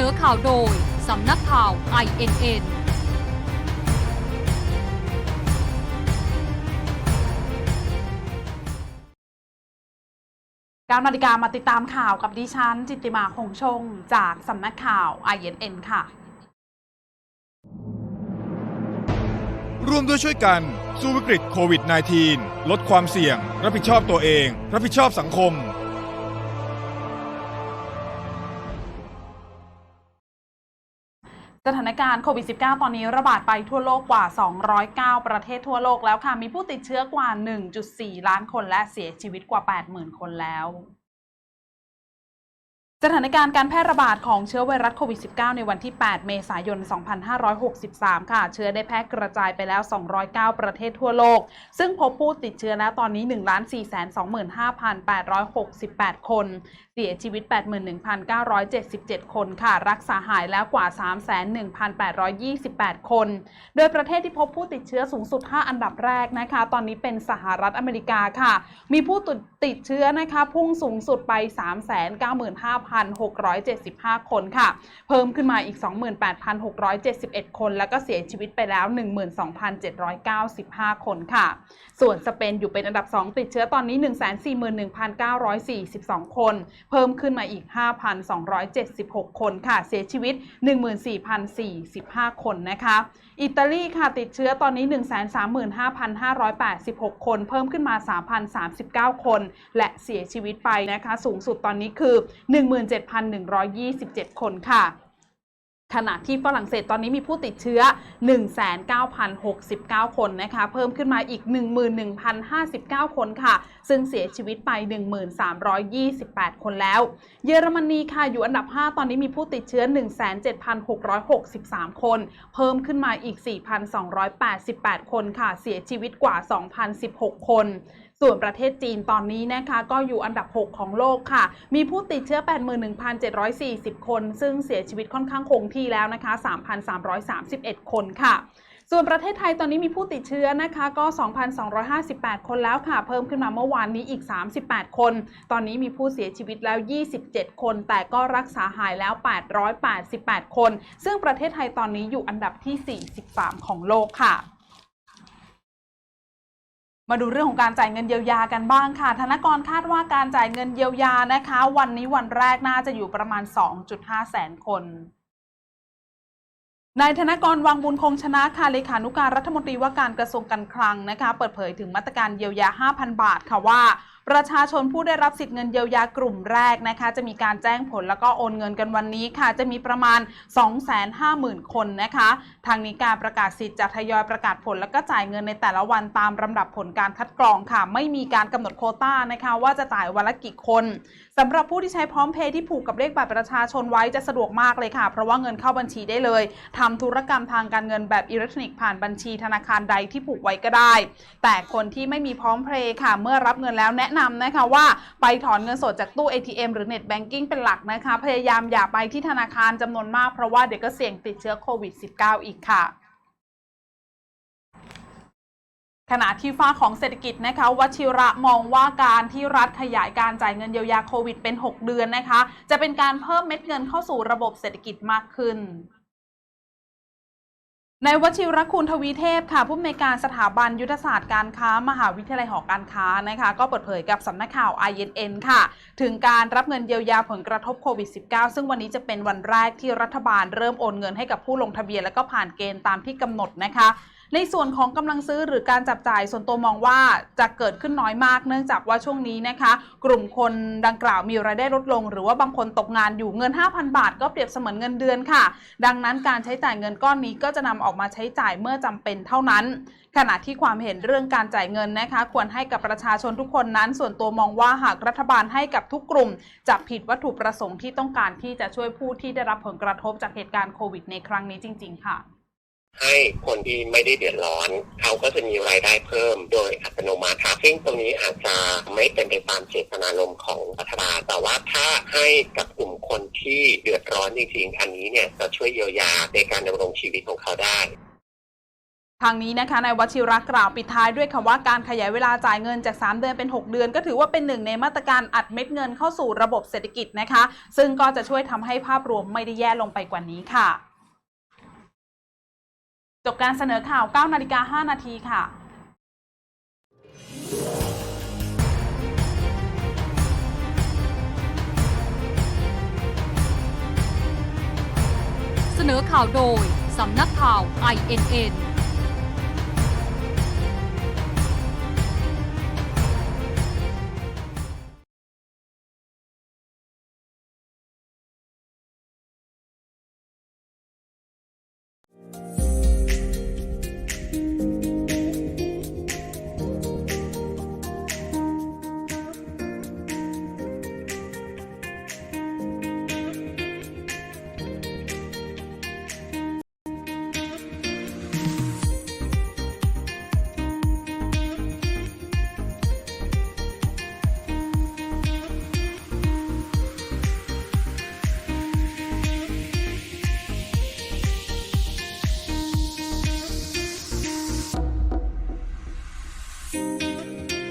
นอข่าวโดย สำนักข่าว INN การนาฬิกามาติดตามข่าวกับดิฉัน จิตติมาคงชง จากสำนักข่าว INN ค่ะ ร่วมด้วยช่วยกันสู้วิกฤตโควิด -19 ลดความเสี่ยง รับผิดชอบตัวเอง รับผิดชอบสังคม สถานการณ์โควิด -19 ตอนนี้ระบาดไปทั่วโลกกว่า 209 ประเทศทั่วโลกแล้วค่ะ มีผู้ติดเชื้อกว่า 1.4 ล้านคนและเสียชีวิตกว่า 80,000 คนแล้วสถานการณ์การแพร่ระบาดของเชื้อไวรัสโควิด -19 ในวันที่ 8 เมษายน 2563 ค่ะ เชื้อได้แพร่กระจายไปแล้ว 209 ประเทศทั่วโลก ซึ่งพบผู้ติดเชื้อแล้วตอนนี้ 1,425,868 คน เสียชีวิต 81,977 คนค่ะ รักษาหายแล้วกว่า 31,828 คน โดยประเทศที่พบผู้ติดเชื้อสูงสุด 5 อันดับแรกนะคะ ตอนนี้เป็นสหรัฐอเมริกาค่ะ มีผู้ติดเชื้อนะคะ พุ่งสูงสุดไป 395,675 คนค่ะ เพิ่มขึ้นมาอีก 28,671 คน แล้วก็เสียชีวิตไปแล้ว 12,795 คนค่ะ ส่วนสเปนอยู่เป็นอันดับ 2 ติดเชื้อตอนนี้ 141,942 คนเพิ่มขึ้นมาอีก 5,276 คนค่ะ เสียชีวิต 14,045 คนนะคะ อิตาลีค่ะติดเชื้อตอนนี้ 135,586 คน เพิ่มขึ้นมา 3,039 คน และเสียชีวิตไปนะคะ สูงสุดตอนนี้คือ 17,127 คนค่ะ ขณะที่ฝรั่งเศสตอนนี้มีผู้ติดเชื้อ 19,069 คนนะคะ เพิ่มขึ้นมาอีก 11,059 คนค่ะ ซึ่งเสียชีวิตไป 1,328 คนแล้ว เยอรมนีค่ะอยู่อันดับ 5 ตอนนี้มีผู้ติดเชื้อ 17,663 คน เพิ่มขึ้นมาอีก 4,288 คนค่ะ เสียชีวิตกว่า 2,016 คน ส่วนประเทศจีนตอนนี้นะคะก็อยู่อันดับ 6 ของโลกค่ะ มีผู้ติดเชื้อ 81,740 คน ซึ่งเสียชีวิตค่อนข้างคงที่แล้วนะคะ 3,331 คนค่ะส่วนประเทศไทยตอนนี้มีผู้ติดเชื้อนะคะก็ 2,258 คนแล้วค่ะ เพิ่มขึ้นมาเมื่อวานนี้อีก 38 คน ตอนนี้มีผู้เสียชีวิตแล้ว 27 คน แต่ก็รักษาหายแล้ว 888 คน ซึ่งประเทศไทยตอนนี้อยู่อันดับที่ 43 ของโลกค่ะ มาดูเรื่องของการจ่ายเงินเยียวยากันบ้างค่ะ ธนกรคาดว่าการจ่ายเงินเยียวยานะคะ วันนี้วันแรกน่าจะอยู่ประมาณ 2.5 แสนคนนายธนกรวังบุญคงชนะค่ะเลขานุการรัฐมนตรีว่าการกระทรวงการคลังนะคะ เปิดเผยถึงมาตรการเยียวยา 5,000 บาทค่ะว่าประชาชนผู้ได้รับสิทธิ์เงินเยียวยากลุ่มแรกนะคะ จะมีการแจ้งผลแล้วก็โอนเงินกันวันนี้ค่ะ จะมีประมาณ 250,000 คนนะคะ ทางนี้การประกาศสิทธิ์จะทยอยประกาศผลแล้วก็จ่ายเงินในแต่ละวันตามลำดับผลการคัดกรองค่ะ ไม่มีการกำหนดโคต้านะคะ ว่าจะจ่ายวันละกี่คนสำหรับผู้ที่ใช้พร้อมเพย์ที่ผูกกับเลขบัตรประชาชนไว้จะสะดวกมากเลยค่ะ เพราะว่าเงินเข้าบัญชีได้เลยทำธุรกรรมทางการเงินแบบอิเล็กทรอนิกส์ผ่านบัญชีธนาคารใดที่ผูกไว้ก็ได้ แต่คนที่ไม่มีพร้อมเพย์ค่ะ เมื่อรับเงินแล้วแนะนำนะคะว่าไปถอนเงินสดจากตู้ ATM หรือ Net Banking เป็นหลักนะคะ พยายามอย่าไปที่ธนาคารจำนวนมากเพราะว่าเดี๋ยวก็เสี่ยงติดเชื้อโควิด -19 อีกค่ะขณะที่ฝ้าของเศรษฐกิจนะคะวชิระมองว่าการที่รัฐขยายการจ่ายเงินเยียวยาโควิดเป็น 6 เดือนนะคะ จะเป็นการเพิ่มเม็ดเงินเข้าสู่ระบบเศรษฐกิจมากขึ้น ในวชิรคุณทวีเทพค่ะผู้อำนวยการสถาบันยุทธศาสตร์การค้ามหาวิทยาลัยหอการค้านะคะ ก็เปิดเผยกับสำนักข่าว INN ค่ะ ถึงการรับเงินเยียวยาผลกระทบโควิด -19 ซึ่งวันนี้จะเป็นวันแรกที่รัฐบาลเริ่มโอนเงินให้กับผู้ลงทะเบียนและก็ผ่านเกณฑ์ตามที่กำหนดนะคะ ในส่วนของกำลังซื้อหรือการจับจ่ายส่วนตัวมองว่าจะเกิดขึ้นน้อยมาก เนื่องจากว่าช่วงนี้นะคะ กลุ่มคนดังกล่าวมีรายได้ลดลง หรือว่าบางคนตกงานอยู่เงิน 5,000 บาท ก็เปรียบเสมือนเงินเดือนค่ะ ดังนั้นการใช้จ่ายเงินก้อนนี้ก็จะนำออกมาใช้จ่ายเมื่อจำเป็นเท่านั้น ขณะที่ความเห็นเรื่องการจ่ายเงินนะคะ ควรให้กับประชาชนทุกคนนั้น ส่วนตัวมองว่าหากรัฐบาลให้กับทุกกลุ่มจะผิดวัตถุประสงค์ที่ต้องการที่จะช่วยผู้ที่ได้รับผลกระทบจากเหตุการณ์โควิดในครั้งนี้จริง ๆ ค่ะ ให้คนที่ไม่ได้เดือดร้อน เขาก็จะมีรายได้เพิ่มโดยอัตโนมัติซึ่งตรงนี้อาจจะไม่เป็นไปตามเจตนารมณ์ของรัฐบาลแต่ว่าถ้าให้กับกลุ่มคนที่เดือดร้อนจริงๆอันนี้เนี่ยจะช่วยเยียวยาในการดำรงชีวิตของเขาได้ทางนี้นะคะนายวชิระกล่าวปิดท้ายด้วยคำว่าการขยายเวลาจ่ายเงินจาก 3 เดือนเป็น 6 เดือน ก็ถือว่าเป็นหนึ่งในมาตรการอัดเม็ดเงินเข้าสู่ระบบเศรษฐกิจนะคะ ซึ่งก็จะช่วยทำให้ภาพรวมไม่ได้แย่ลงไปกว่านี้ค่ะ จบการเสนอข่าว 9 นาฬิกา 5 นาทีค่ะเสนอข่าวโดย สำนักข่าว INN